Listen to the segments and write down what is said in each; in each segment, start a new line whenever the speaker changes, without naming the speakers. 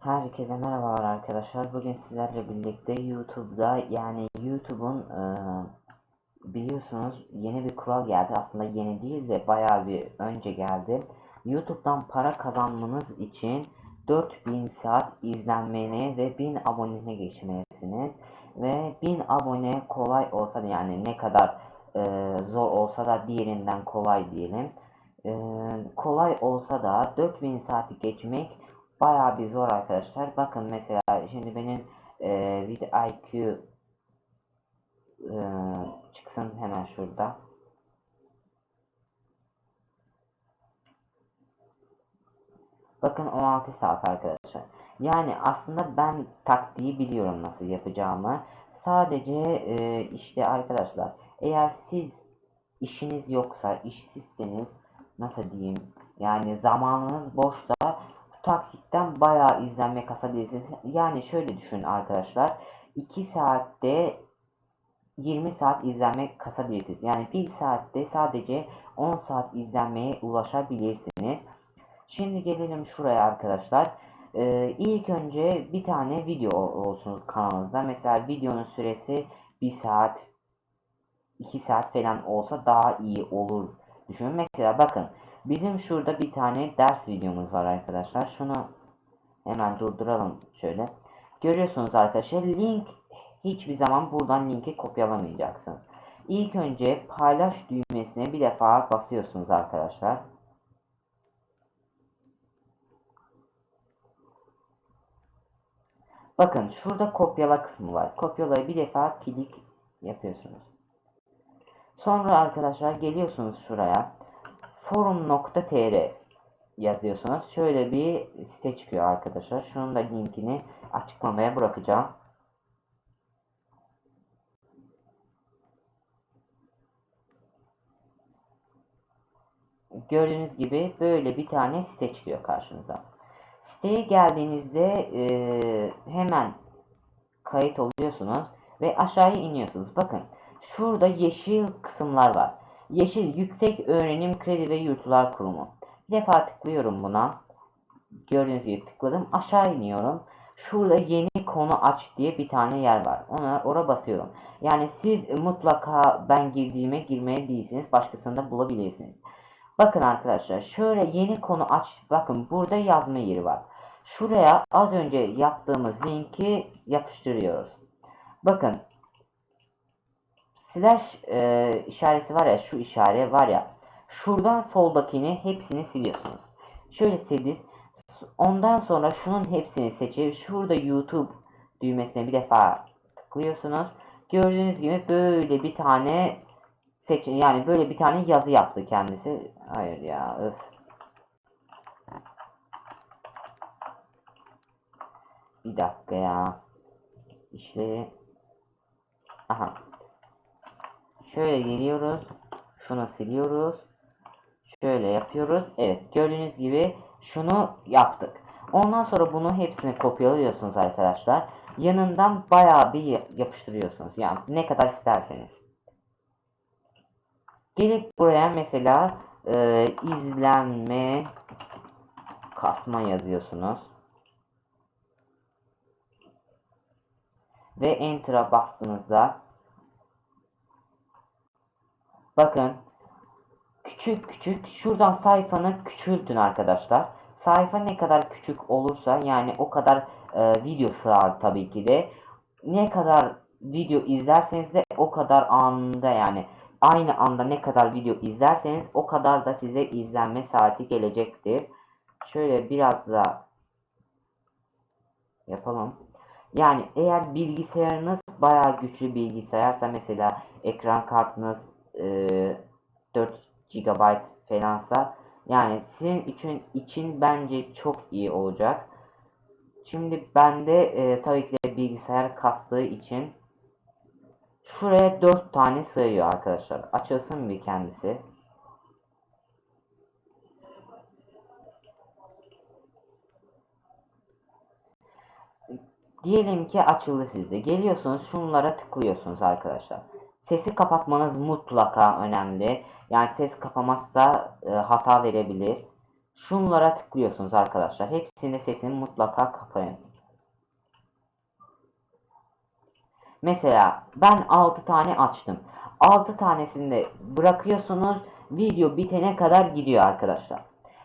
Herkese merhabalar arkadaşlar. Bugün sizlerle birlikte YouTube'da yani YouTube'un e, biliyorsunuz yeni bir kural geldi. Aslında yeni değil de bayağı bir önce geldi. YouTube'dan para kazanmanız için 4000 saat izlenmeni ve 1000 abonene geçmelisiniz. Ve 1000 abone kolay olsa da yani ne kadar e, zor olsa da diğerinden kolay diyelim. E, kolay olsa da 4000 saati geçmek bayağı bir zor arkadaşlar. Bakın mesela şimdi benim e, vid IQ e, çıksın hemen şurada. Bakın 16 saat arkadaşlar. Yani aslında ben taktiği biliyorum nasıl yapacağımı. Sadece e, işte arkadaşlar eğer siz işiniz yoksa, işsizseniz nasıl diyeyim yani zamanınız boşsa bu taktikten bayağı izlenme kasabilirsiniz. Yani şöyle düşünün arkadaşlar. 2 saatte 20 saat izlenme kasabilirsiniz. Yani 1 saatte sadece 10 saat izlenmeye ulaşabilirsiniz. Şimdi gelelim şuraya arkadaşlar. Ee, ilk önce bir tane video olsun kanalınızda. Mesela videonun süresi 1 saat 2 saat falan olsa daha iyi olur düşünün. Mesela bakın bizim şurada bir tane ders videomuz var arkadaşlar. Şunu hemen durduralım şöyle. Görüyorsunuz arkadaşlar link hiçbir zaman buradan linki kopyalamayacaksınız. İlk önce paylaş düğmesine bir defa basıyorsunuz arkadaşlar. Bakın şurada kopyala kısmı var. Kopyalayı bir defa klik yapıyorsunuz. Sonra arkadaşlar geliyorsunuz şuraya. forum.tr yazıyorsunuz. Şöyle bir site çıkıyor arkadaşlar. Şunun da linkini açıklamaya bırakacağım. Gördüğünüz gibi böyle bir tane site çıkıyor karşınıza. Siteye geldiğinizde e, hemen kayıt oluyorsunuz ve aşağıya iniyorsunuz. Bakın şurada yeşil kısımlar var. Yeşil Yüksek Öğrenim Kredi ve Yurtlar Kurumu. Bir defa tıklıyorum buna. Gördüğünüz gibi tıkladım. Aşağı iniyorum. Şurada yeni konu aç diye bir tane yer var. Ona oraya basıyorum. Yani siz mutlaka ben girdiğime girmeye değilsiniz. Başkasını da bulabilirsiniz. Bakın arkadaşlar şöyle yeni konu aç. Bakın burada yazma yeri var. Şuraya az önce yaptığımız linki yapıştırıyoruz. Bakın slash e, işareti var ya şu işaret var ya. Şuradan soldakini hepsini siliyorsunuz. Şöyle sildiniz. Ondan sonra şunun hepsini seçip şurada YouTube düğmesine bir defa tıklıyorsunuz. Gördüğünüz gibi böyle bir tane seç yani böyle bir tane yazı yaptı kendisi. Hayır ya öf. Bir dakika ya. İşleri. Aha. Şöyle geliyoruz. Şunu siliyoruz. Şöyle yapıyoruz. Evet gördüğünüz gibi şunu yaptık. Ondan sonra bunu hepsini kopyalıyorsunuz arkadaşlar. Yanından bayağı bir yapıştırıyorsunuz. Yani ne kadar isterseniz. Gelip buraya mesela e, izlenme kasma yazıyorsunuz. Ve Enter'a bastığınızda bakın küçük küçük şuradan sayfanı küçültün arkadaşlar. Sayfa ne kadar küçük olursa yani o kadar e, video sığar tabii ki de. Ne kadar video izlerseniz de o kadar anında yani aynı anda ne kadar video izlerseniz o kadar da size izlenme saati gelecektir. Şöyle biraz da yapalım. Yani eğer bilgisayarınız bayağı güçlü bilgisayarsa mesela ekran kartınız e, 4 GB falansa yani sizin için için bence çok iyi olacak. Şimdi bende e, tabii ki de bilgisayar kastığı için Şuraya 4 tane sığıyor arkadaşlar. Açılsın bir kendisi. Diyelim ki açıldı sizde. Geliyorsunuz şunlara tıklıyorsunuz arkadaşlar. Sesi kapatmanız mutlaka önemli. Yani ses kapamazsa e, hata verebilir. şunlara tıklıyorsunuz arkadaşlar. Hepsinde sesini mutlaka kapayın. Mesela ben 6 tane açtım. 6 tanesini de bırakıyorsunuz. Video bitene kadar gidiyor arkadaşlar.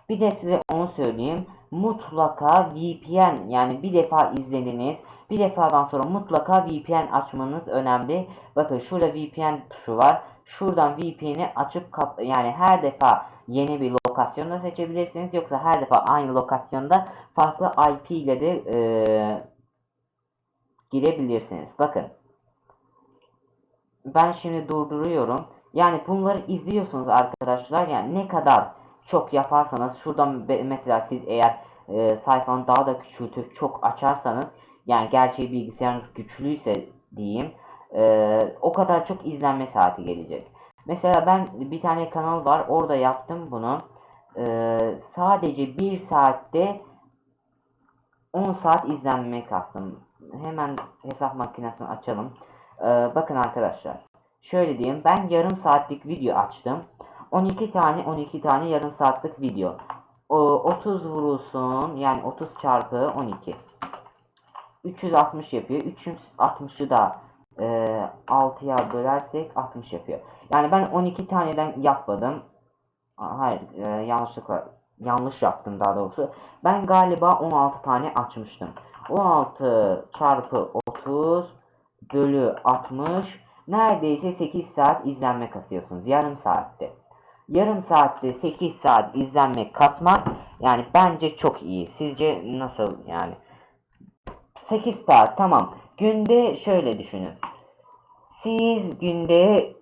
Bir de size onu söyleyeyim. Mutlaka VPN yani bir defa izlediniz. Bir defadan sonra mutlaka VPN açmanız önemli. Bakın şurada VPN tuşu var. Şuradan VPN'i açıp yani her defa yeni bir lokasyonda seçebilirsiniz. Yoksa her defa aynı lokasyonda farklı IP ile de eee, girebilirsiniz. Bakın. Ben şimdi durduruyorum. Yani bunları izliyorsunuz arkadaşlar. Yani ne kadar çok yaparsanız şuradan mesela siz eğer e, sayfanı daha da küçültüp çok açarsanız yani gerçeği bilgisayarınız güçlüyse diyeyim e, o kadar çok izlenme saati gelecek. Mesela ben bir tane kanal var orada yaptım bunu. E, sadece bir saatte 10 saat izlenme kastım. Hemen hesap makinesini açalım. Ee, bakın arkadaşlar. Şöyle diyeyim. Ben yarım saatlik video açtım. 12 tane 12 tane yarım saatlik video. O 30 vurulsun. Yani 30 çarpı 12. 360 yapıyor. 360'ı da e, 6'ya bölersek 60 yapıyor. Yani ben 12 taneden yapmadım. Hayır, e, yanlışlıkla yanlış yaptım daha doğrusu. Ben galiba 16 tane açmıştım. 16 çarpı 30 bölü 60 neredeyse 8 saat izlenme kasıyorsunuz. Yarım saatte. Yarım saatte 8 saat izlenme kasmak yani bence çok iyi. Sizce nasıl yani? 8 saat tamam. Günde şöyle düşünün. Siz günde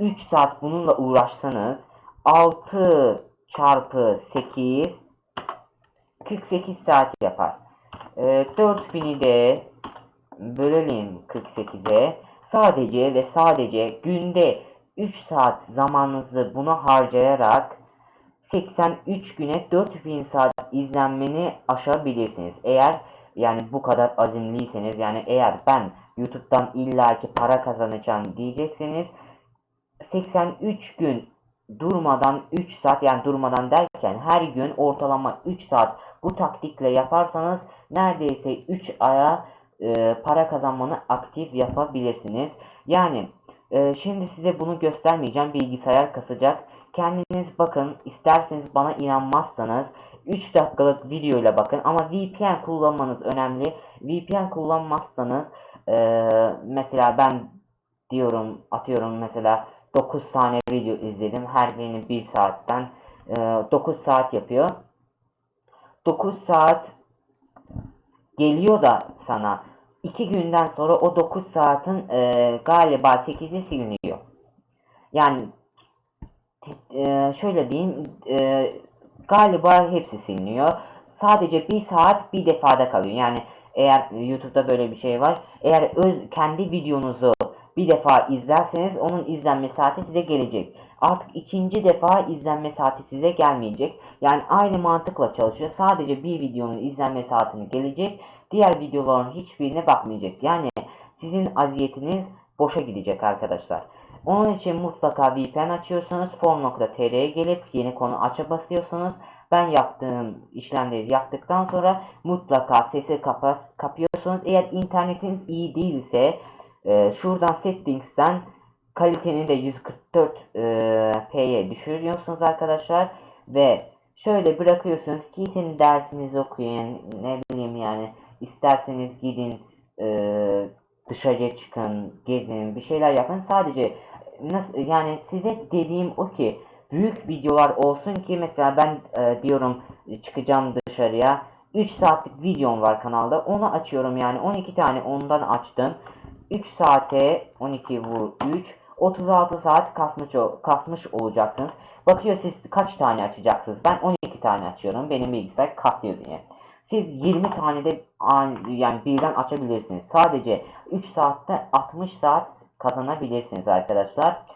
3 saat bununla uğraşsanız 6 çarpı 8 48 saat yapar. E, 4000'i de bölelim 48'e. Sadece ve sadece günde 3 saat zamanınızı buna harcayarak 83 güne 4000 saat izlenmeni aşabilirsiniz. Eğer yani bu kadar azimliyseniz yani eğer ben YouTube'dan illaki para kazanacağım diyecekseniz 83 gün durmadan 3 saat yani durmadan derken her gün ortalama 3 saat bu taktikle yaparsanız neredeyse 3 aya e, para kazanmanı aktif yapabilirsiniz. Yani e, şimdi size bunu göstermeyeceğim. Bilgisayar kasacak. Kendiniz bakın. isterseniz bana inanmazsanız 3 dakikalık video ile bakın. Ama VPN kullanmanız önemli. VPN kullanmazsanız e, mesela ben diyorum atıyorum mesela 9 tane video izledim. Her birini 1 saatten e, 9 saat yapıyor. 9 saat geliyor da sana 2 günden sonra o 9 saatin e, galiba 8'i siliniyor. Yani e, şöyle diyeyim e, galiba hepsi siliniyor. Sadece bir saat bir defada kalıyor. Yani eğer YouTube'da böyle bir şey var. Eğer öz kendi videonuzu bir defa izlerseniz onun izlenme saati size gelecek. Artık ikinci defa izlenme saati size gelmeyecek. Yani aynı mantıkla çalışıyor. Sadece bir videonun izlenme saatini gelecek. Diğer videoların hiçbirine bakmayacak. Yani sizin aziyetiniz boşa gidecek arkadaşlar. Onun için mutlaka VPN açıyorsunuz. Form.tr'ye gelip yeni konu aça basıyorsunuz. Ben yaptığım işlemleri yaptıktan sonra mutlaka sesi kapas, kapıyorsunuz. Eğer internetiniz iyi değilse e, şuradan settings'ten kaliteni de 144 e, p'ye düşürüyorsunuz arkadaşlar. Ve şöyle bırakıyorsunuz. Gidin dersinizi okuyun. Ne bileyim yani. isterseniz gidin e, dışarıya çıkın, gezin, bir şeyler yapın. Sadece nasıl yani size dediğim o ki büyük videolar olsun ki mesela ben e, diyorum çıkacağım dışarıya 3 saatlik videom var kanalda onu açıyorum yani 12 tane ondan açtım 3 saate 12 vur 3 36 saat kasmış, kasmış olacaksınız. Bakıyor siz kaç tane açacaksınız? Ben 12 tane açıyorum benim bilgisayar kasıyor diye. Siz 20 tane de an- yani birden açabilirsiniz. Sadece 3 saatte 60 saat kazanabilirsiniz arkadaşlar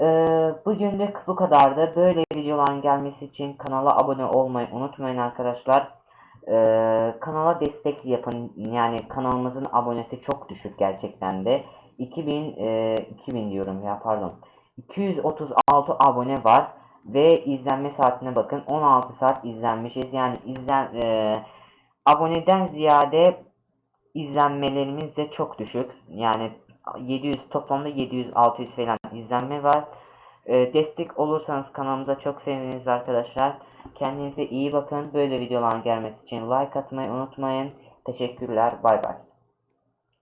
ee, bugünlük bu kadardı. Böyle videoların gelmesi için kanala abone olmayı unutmayın arkadaşlar. Ee, kanala destek yapın. Yani kanalımızın abonesi çok düşük gerçekten de. 2000, e, 2000 diyorum ya pardon. 236 abone var. Ve izlenme saatine bakın. 16 saat izlenmişiz. Yani izlen e, aboneden ziyade izlenmelerimiz de çok düşük. Yani 700 toplamda 700-600 falan izlenme var. E, destek olursanız kanalımıza çok seviniriz arkadaşlar. Kendinize iyi bakın. Böyle videoların gelmesi için like atmayı unutmayın. Teşekkürler. Bay bay.